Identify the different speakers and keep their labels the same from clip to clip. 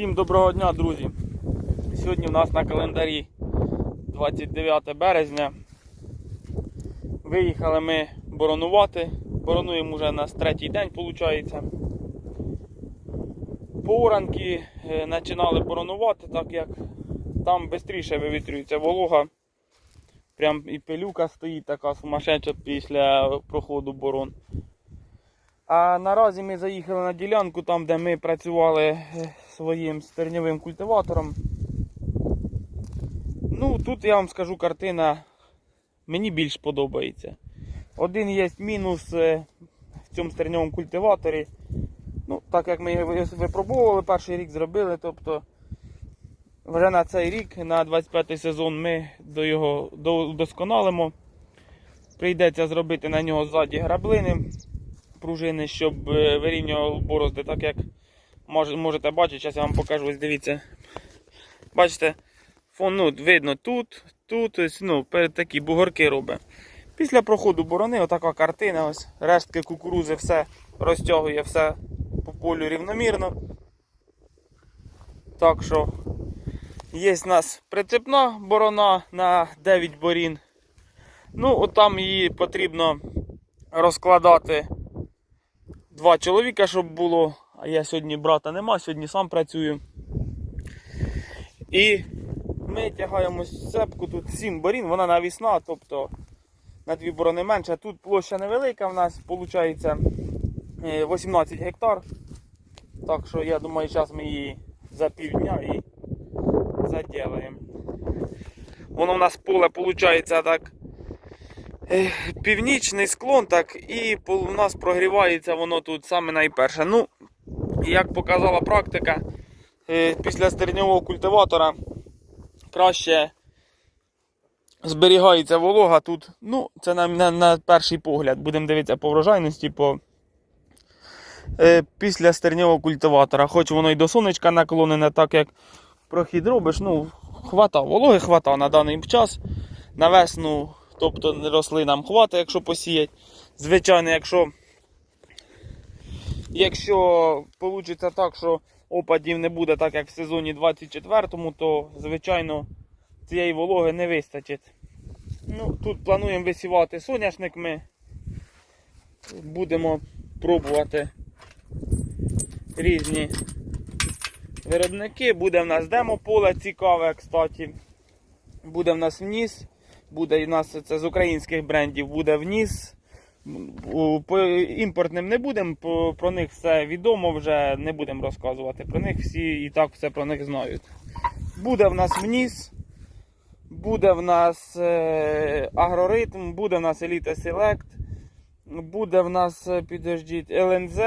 Speaker 1: Всім доброго дня, друзі. Сьогодні в нас на календарі 29 березня. Виїхали ми боронувати. Боронуємо вже на третій день, виходить. Поранки е, починали боронувати, так як там швидше вивітрюється волога. Прям і пилюка стоїть така сумасшедша після проходу борон. А наразі ми заїхали на ділянку, там де ми працювали е, своїм стерньовим культиватором. Ну, тут я вам скажу, картина мені більш подобається. Один є мінус е, в цьому стерньовому культиваторі. Ну, так як ми його випробовували, перший рік зробили, тобто вже на цей рік, на 25 й сезон, ми до його досконалимо. Прийдеться зробити на нього ззаді граблини пружини, щоб е, вирівнював борозди, так як можете бачити, зараз я вам покажу, ось дивіться. Бачите, фон, ну, видно тут, тут, ось, ну, такі бугорки робить. Після проходу борони, отака картина, ось рештки кукурузи, все розтягує, все по полю рівномірно. Так що є в нас прицепна борона на 9 борін. Ну, от там її потрібно розкладати два чоловіка, щоб було. А я сьогодні брата нема, сьогодні сам працюю. І ми тягаємо сцепку, тут 7 борін, вона навісна, тобто на дві борони менше. Тут площа невелика в нас, виходить 18 гектар. Так що я думаю, зараз ми її за півдня і заділаємо. Воно у нас поле виходить так е, північний склон, так і у нас прогрівається воно тут саме найперше. Ну, як показала практика, е, після стерньового культиватора краще зберігається волога тут. Ну, це на, на, на перший погляд. Будемо дивитися по врожайності. По... Е, Після стерньового культиватора, хоч воно й до сонечка наклонене, так як прохід робиш, ну, хвата, вологи хвата на даний час. На весну, тобто рослинам хвата, якщо посіять. Звичайно, якщо якщо вийде так, що опадів не буде, так як в сезоні 24-му, то звичайно цієї вологи не вистачить. Ну, Тут плануємо висівати соняшник ми. Будемо пробувати різні виробники. Буде в нас демо-поле цікаве, кстати. Буде в нас вніс. Буде у нас це з українських брендів, буде вніс. По імпортним не будемо, про них все відомо, вже не будемо розказувати. Про них всі і так все про них знають. Буде в нас вніс, буде в нас е, агроритм, буде в нас Elite Select, буде в нас, е, підождіть, ЛНЗ.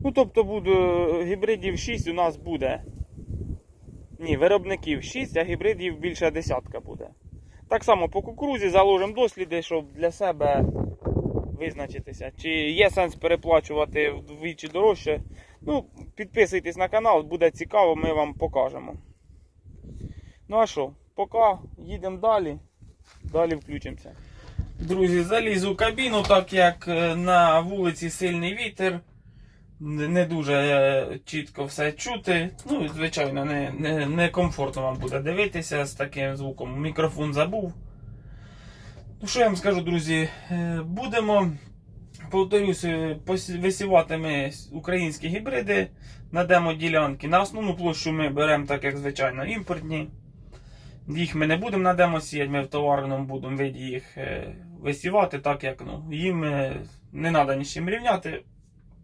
Speaker 1: Ну, тобто буде гібридів 6 у нас буде. Ні, виробників 6, а гібридів більше десятка буде. Так само по кукурузі заложимо досліди, щоб для себе визначитися, чи є сенс переплачувати вдвічі дорожче. Ну, підписуйтесь на канал, буде цікаво, ми вам покажемо. Ну а що, поки їдемо далі, далі включимося. Друзі, заліз у кабіну, так як е, на вулиці сильний вітер. Не дуже е, чітко все чути. Ну, звичайно, не, не, не комфортно вам буде дивитися з таким звуком. Мікрофон забув. Ну, що я вам скажу, друзі? Е, Будемо, повторюсь, е, висівати ми українські гібриди на демо-ділянки. На основну площу ми беремо, так як звичайно, імпортні. Їх ми не будемо на демо сіяти, ми в товарному будемо їх висівати, так як ну, їм не треба ні з чим рівняти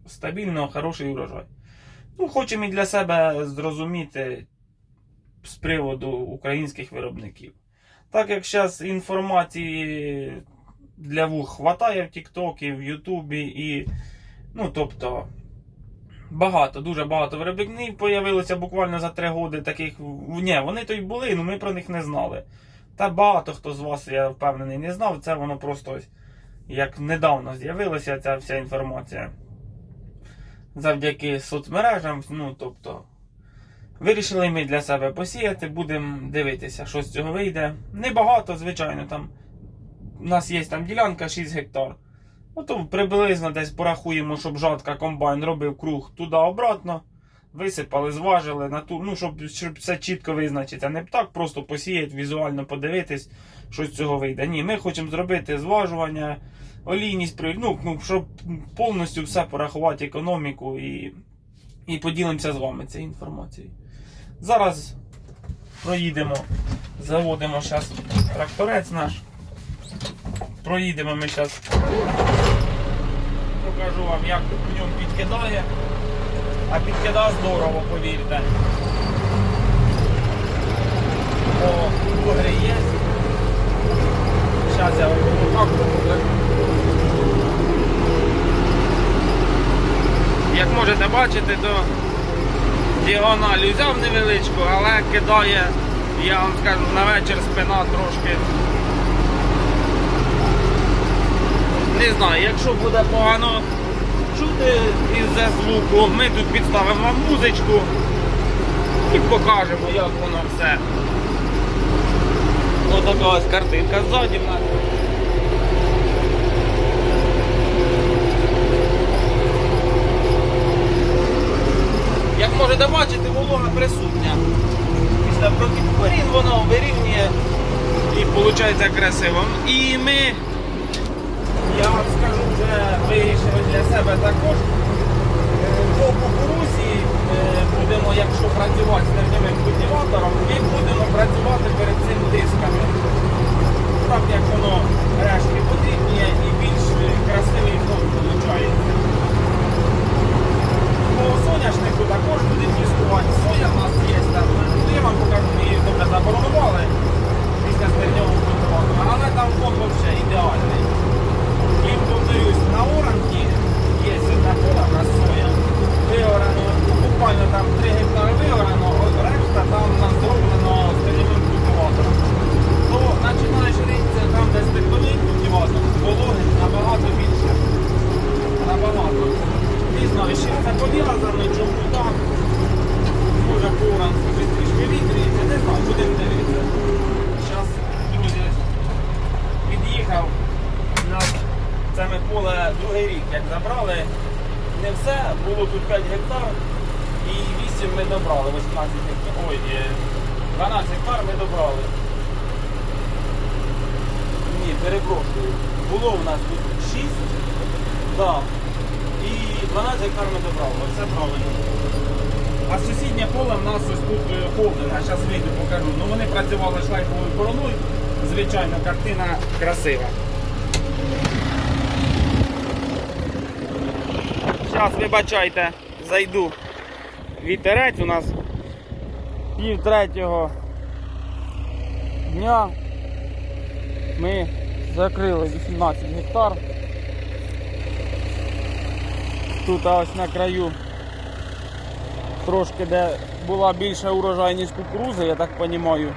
Speaker 1: стабільно хороший урожай. Ну, хочемо і для себе зрозуміти з приводу українських виробників. Так як зараз інформації для вух хватає в Тіктокі, в Ютубі і. Ну, тобто. Багато, дуже багато виробників появилося буквально за три роки таких. Ні, вони то й були, але ми про них не знали. Та багато хто з вас, я впевнений, не знав. Це воно просто ось як недавно з'явилася ця вся інформація завдяки соцмережам. Ну, тобто, вирішили ми для себе посіяти, будемо дивитися, що з цього вийде. Небагато, звичайно, там. У нас є там ділянка 6 гектар. Ну, то приблизно десь порахуємо, щоб жатка комбайн робив круг туди-обратно. висипали, зважили на ту, ну, щоб, щоб все чітко визначити. Не так просто посіяти, візуально подивитись, що з цього вийде. Ні, ми хочемо зробити зважування, олійність, ну, ну, щоб повністю все порахувати економіку і, і поділимося з вами цією інформацією. Зараз проїдемо, заводимо зараз тракторець наш. Проїдемо ми зараз. Покажу вам, як в ньому підкидає. А підкидає здорово, повірте. О, погріє. Зараз я вам покажу. Як можете бачити, то діагональ взяв невеличку, але кидає, я вам скажу, на вечір спина трошки. Не знаю, якщо буде погано чути із-за звуку, ми тут підставимо вам музичку і покажемо, як воно все. Ось така ось картинка ззаді можете бачити, волога присутня. Після протипорін воно вирівнює і виходить красиво. І ми я вам скажу, вже вирішили для себе також. Е, По кукурузі е, будемо, якщо працювати з тернівим культиватором, ми будемо працювати перед цим дисками. Так як воно решки потрібні і більш красивий фон виходить. По соняшнику також будемо тестувати. Соя в нас є там. Ну, я вам покажу, ми її добре заборонували після стерньового культиватора, але там фон взагалі ідеальний. І повторюсь, на оранці є одна пола на соя. Виорано, буквально там 3 гектари виорано, от решта там у нас зроблено стильовим культиватором. То починаєш ритися там, де стекловий культиватор, вологи набагато більше. Набагато. Не знаю, з чим це пов'язано, чому так. Може по оранці щось трішки вітрюється, не знаю, будемо дивитися. Зараз, друзі, під'їхав. У нас це ми поле другий рік, як забрали. Не все, було тут 5 гектар і 8 ми добрали, 18 гектар. Ой, е, 12 гектар ми добрали. Ні, перепрошую. Було у нас тут 6, да, і 12 гектар ми добрали, все правильно. А сусіднє поле в нас ось тут е, холдинг, а зараз вийду покажу. Ну вони працювали шлейфовою бороною, звичайно, картина красива. Зараз, вибачайте, зайду. Вітерець у нас пів третього дня. Ми закрили 18 гектар. Тут ось на краю трошки де була більша урожайність кукурузи, я так розумію.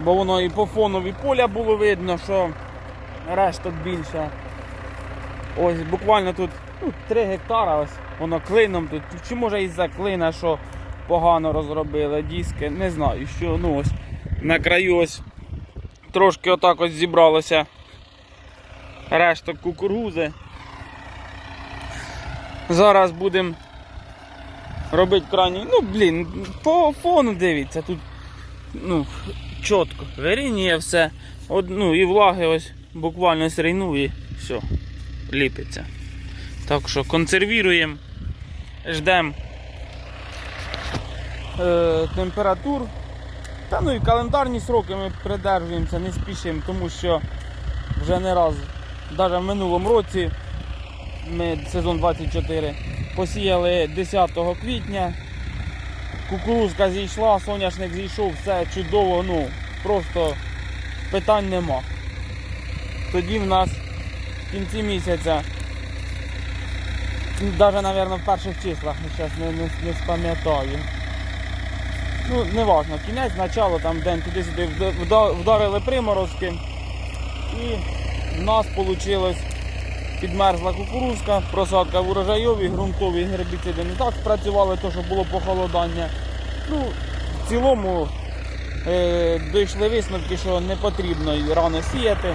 Speaker 1: Бо воно і по фонові поля було видно, що решта більше. Ось буквально тут ну, 3 гектара, ось воно клином тут. Чи може із-за клина, що погано розробили диски, не знаю, що ну ось на краю ось трошки отак ось зібралося решток кукурузи. Зараз будемо робити крайній. Ну, блін, по фону дивіться, тут ну, чітко. Вирінює все. От, ну, і влаги ось буквально срійну і все, ліпиться. Так що консервіруємо, ждемо е, температур. Та ну і календарні сроки ми придержуємося, не спішимо, тому що вже не раз, навіть в минулому році, ми сезон 24 посіяли 10 квітня. Кукурузка зійшла, соняшник зійшов, все чудово, ну просто питань нема. Тоді в нас в кінці місяця, навіть, мабуть, в перших числах, зараз не, не, не спам'ятаю. Ну, не важно, кінець, начало, там день туди-сюди вда- вда- вдарили приморозки. І в нас вийшло підмерзла кукурузка, просадка в урожайові, ґрунтові гербіциди не так спрацювали, то що було похолодання. Ну, в цілому е, дійшли висновки, що не потрібно рано сіяти.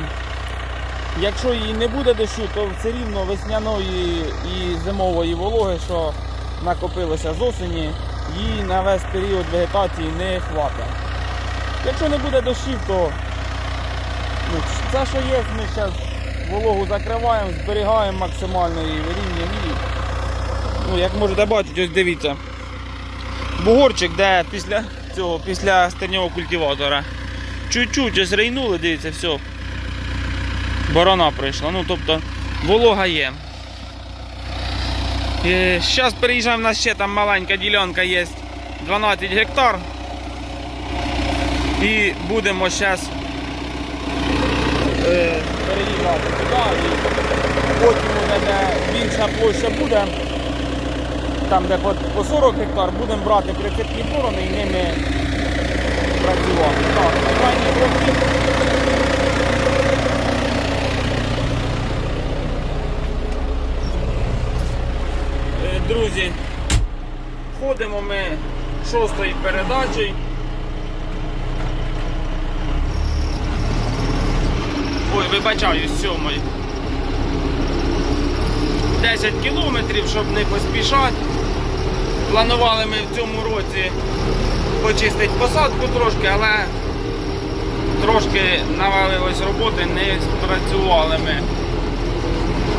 Speaker 1: Якщо її не буде дощу, то все рівно весняної і зимової вологи, що накопилося з осені, їй на весь період вегетації не хватить. Якщо не буде дощів, то ну, це, що є, ми зараз вологу закриваємо, зберігаємо максимально і вирівнюємо. Ну, як можете бачити, ось дивіться. Бугорчик, де після цього, після стернього культиватора. Чуть-чуть ось рейнули, дивіться, все. Борона прийшла. Ну, тобто, волога є. Зараз переїжджаємо, у нас ще там маленька ділянка є 12 гектар. І будемо зараз е, переїжджати туди. І потім де більша площа буде. Там, де по, по 40 гектар, будемо брати прицепні борони і ними працювати. Так, на крайній Друзі, ходимо ми шостої передачі. Ой, вибачаю, сьомої. 10 кілометрів, щоб не поспішати. Планували ми в цьому році почистити посадку трошки, але трошки навалилось роботи, не спрацювали ми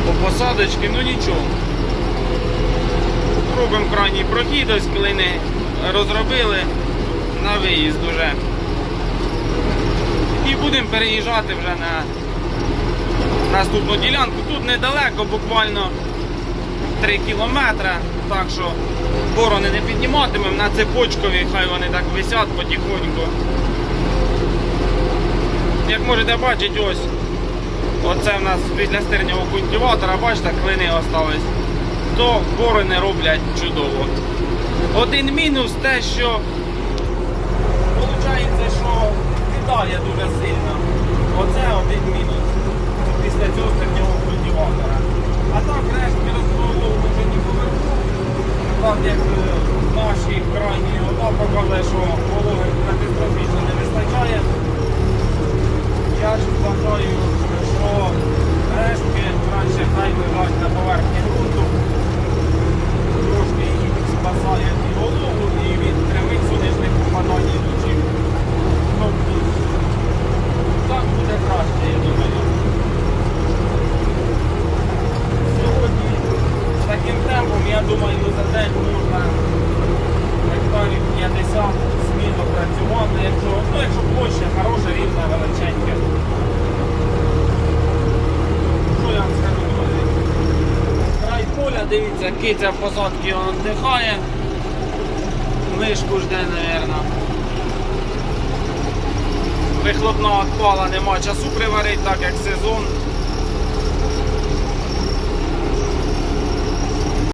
Speaker 1: по посадочці, ну нічого. Робимо крайній прохід, ось клини розробили на виїзд уже. І будемо переїжджати вже на наступну ділянку. Тут недалеко, буквально 3 кілометри, так що борони не підніматимемо на цепочкові, хай вони так висять потихоньку. Як можете бачити, ось оце в нас після стернього культиватора, бачите, клини остались, то борони роблять чудово. Один мінус те, що виходить, що кидає дуже сильно. Оце один мінус після цього стернього культиватора. А так решті розповідав вже не поверху. Так як е, наші крайні вода показує, що вологи катастрофічно не вистачає. Я ж вважаю, що рештки краще хай лежать на поверхні ґрунту. Трошки їх спасає і вологу, і від прямих сонячних попадань і лучів. Тобто так буде краще, я думаю. Сьогодні з таким темпом, я думаю, за день можна гектарів 50 сміло працювати, якщо, ну, якщо площа хороша, рівна, величенька. Що я вам скажу, друзі? Край поля, дивіться, киця в посадці он дихає. Мишку жде, мабуть. Вихлопного отпала нема часу приварити, так як сезон.